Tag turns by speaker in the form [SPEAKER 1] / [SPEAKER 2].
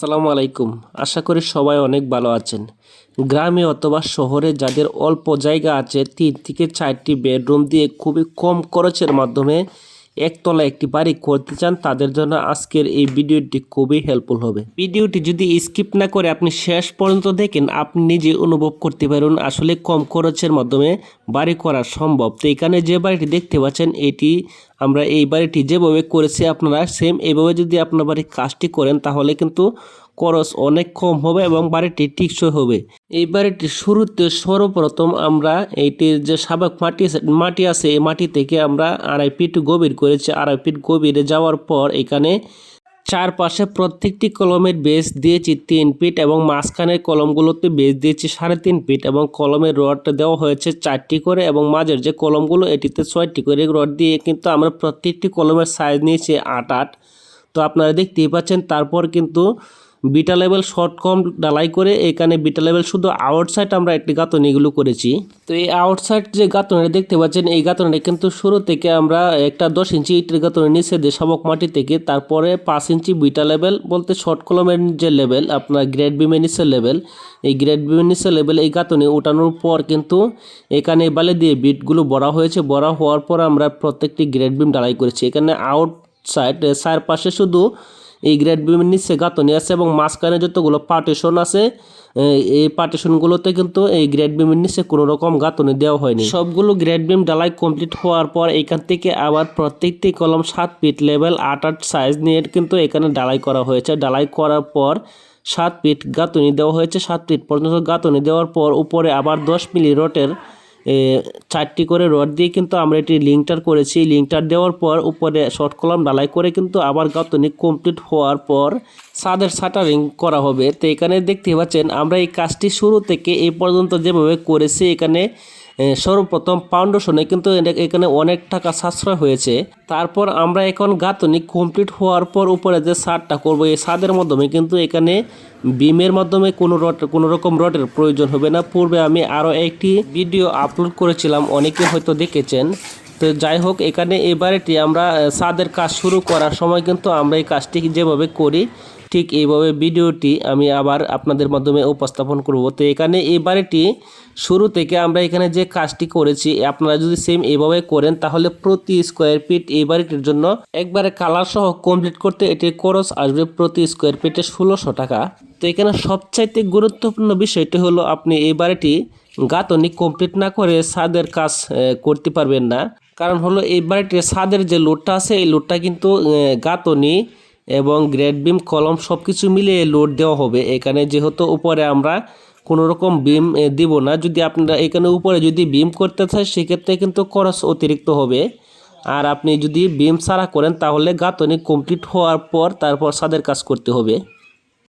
[SPEAKER 1] আসসালামু আলাইকুম। আশা করি সবাই অনেক ভালো আছেন। গ্রামে অথবা শহরে যাদের অল্প জায়গা আছে, তিন থেকে চারটি বেডরুম দিয়ে খুবই কম খরচের মাধ্যমে একতলা একটি বাড়ি করতে চান, তাদের জন্য আজকের এই ভিডিওটি খুবই হেল্পফুল হবে। ভিডিওটি যদি স্কিপ না করে আপনি শেষ পর্যন্ত দেখেন, আপনি নিজে অনুভব করতে পারুন আসলে কম খরচের মাধ্যমে বাড়ি করা সম্ভব। তো এখানে যে বাড়িটি দেখতে পাচ্ছেন, এটি আমরা এই বাড়িটি যেভাবে করেছি আপনারা সেম এইভাবে যদি আপনার বাড়ির কাজটি করেন, তাহলে কিন্তু খরচ অনেক কম হবে এবং বাড়িটি টিকসই হবে। এই বাড়িটি শুরুতে সর্বপ্রথম আমরা এইটির যে সাবেক মাটি মাটি আছে, এই মাটি থেকে আমরা আড়াই ফিট গভীর করেছি। আড়াই ফিট গভীরে যাওয়ার পর এখানে চারপাশে প্রত্যেকটি কলমের বেস দিয়েছি তিন ফিট এবং মাঝখানের কলমগুলোতে বেস দিয়েছি সাড়ে তিন ফিট এবং কলমের রড দেওয়া হয়েছে চারটি করে এবং মাঝের যে কলমগুলো, এটিতে ছয়টি করে রড দিয়ে কিন্তু আমরা প্রত্যেকটি কলমের সাইজ নিয়েছি আট আট। তো আপনারা দেখতেই পাচ্ছেন, তারপর কিন্তু বিটা লেভেল শর্ট কম ডালাই করে এখানে বিটা লেভেল শুধু আউটসাইড আমরা একটি গাঁথনি এগুলো করেছি। তো এই আউটসাইড যে গাঁথনিটা দেখতে পাচ্ছেন, এই গাঁথনিটা কিন্তু শুরু থেকে আমরা একটা দশ ইঞ্চি ইটের গাঁথনি নিচে দিয়ে সবক মাটি থেকে তারপরে পাঁচ ইঞ্চি বিটা লেভেল বলতে শর্ট কলমের যে লেভেল আপনার গ্রেড বিমের নিচের লেভেল এই গ্রেড বিমের নিচের লেভেল এই গাঁথনি ওঠানোর পর কিন্তু এখানে বালে দিয়ে বিটগুলো বড়া হয়েছে। বড়া হওয়ার পর আমরা প্রত্যেকটি গ্রেড বিম ডালাই করেছি। এখানে আউট সাইড চার পাশে শুধু এই গ্রেড বিমের নিচে গাঁথনি আছে এবং মাঝখানে যতগুলো পার্টিশন আছে এই পার্টিশনগুলোতে কিন্তু এই গ্রেড বিমের নিচে কোনো রকম গাঁথনি দেওয়া হয়নি। সবগুলো গ্রেড বিম ডালাই কমপ্লিট হওয়ার পর এখান থেকে আবার প্রত্যেকটি কলম সাত ফিট লেভেল আট আট সাইজ নিয়ে কিন্তু এখানে ডালাই করা হয়েছে। ডালাই করার পর সাত ফিট গাঁথনি দেওয়া হয়েছে, সাত ফিট পর্যন্ত গাঁথনি দেওয়ার পর উপরে আবার দশ মিলি রটের চারটি করে রড দিয়ে কিন্তু আমরা এটি লিঙ্কটার করেছি। লিঙ্কটার দেওয়ার পর উপরে শর্ট কলাম ডালাই করে কিন্তু আবার গাঁথনি কমপ্লিট হওয়ার পর ছাদের শাটারিং করা হবে। তো এখানে দেখতে পাচ্ছেন, আমরা এই কাজটি শুরু থেকে এই পর্যন্ত যেভাবে করেছি, এখানে সর্বপ্রথম ফাউন্ডেশনে কিন্তু এখানে অনেক টাকা সাশ্রয় হয়েছে। তারপর আমরা এখন গাঁথনি কমপ্লিট হওয়ার পর উপরে যে সারটা করব, এই সাদের মাধ্যমে কিন্তু এখানে বিমের মাধ্যমে কোনো রড কোনো রকম রডের প্রয়োজন হবে না। পূর্বে আমি আরও একটি ভিডিও আপলোড করেছিলাম, অনেকে হয়তো দেখেছেন। তো যাই হোক, এখানে এই বাড়িটি আমরা ছাদের কাজ শুরু করার সময় কিন্তু আমরা এই কাজটি যেভাবে করি ঠিক এইভাবে ভিডিওটি আমি আবার আপনাদের মাধ্যমে উপস্থাপন করব। তো এখানে এই শুরু থেকে আমরা এখানে যে কাজটি করেছি, আপনারা যদি সেম এইভাবে করেন তাহলে প্রতি স্কোয়ার ফিট এই জন্য একবারে কালার সহ কমপ্লিট করতে এটির খরচ আসবে প্রতি স্কোয়ার ফিটে ষোলোশো টাকা। তো এখানে সবচাইতে গুরুত্বপূর্ণ বিষয়টি হলো আপনি এই বাড়িটি কমপ্লিট না করে ছাদের কাজ করতে পারবেন না। কারণ হলো এই বাড়িটির যে লোডটা আছে, এই লোডটা কিন্তু গাঁথনি এবং গ্রেড বিম, কলম সব কিছু মিলিয়ে লোড দেওয়া হবে। এখানে যেহেতু উপরে আমরা কোনো রকম বিম দিব না। যদি আপনারা এখানে উপরে যদি বিম করতে চান, সেক্ষেত্রে কিন্তু খরচ অতিরিক্ত হবে। আর আপনি যদি বিম ছাড়া করেন, তাহলে গাঁথনি কমপ্লিট হওয়ার পর তারপর ছাদের কাজ করতে হবে।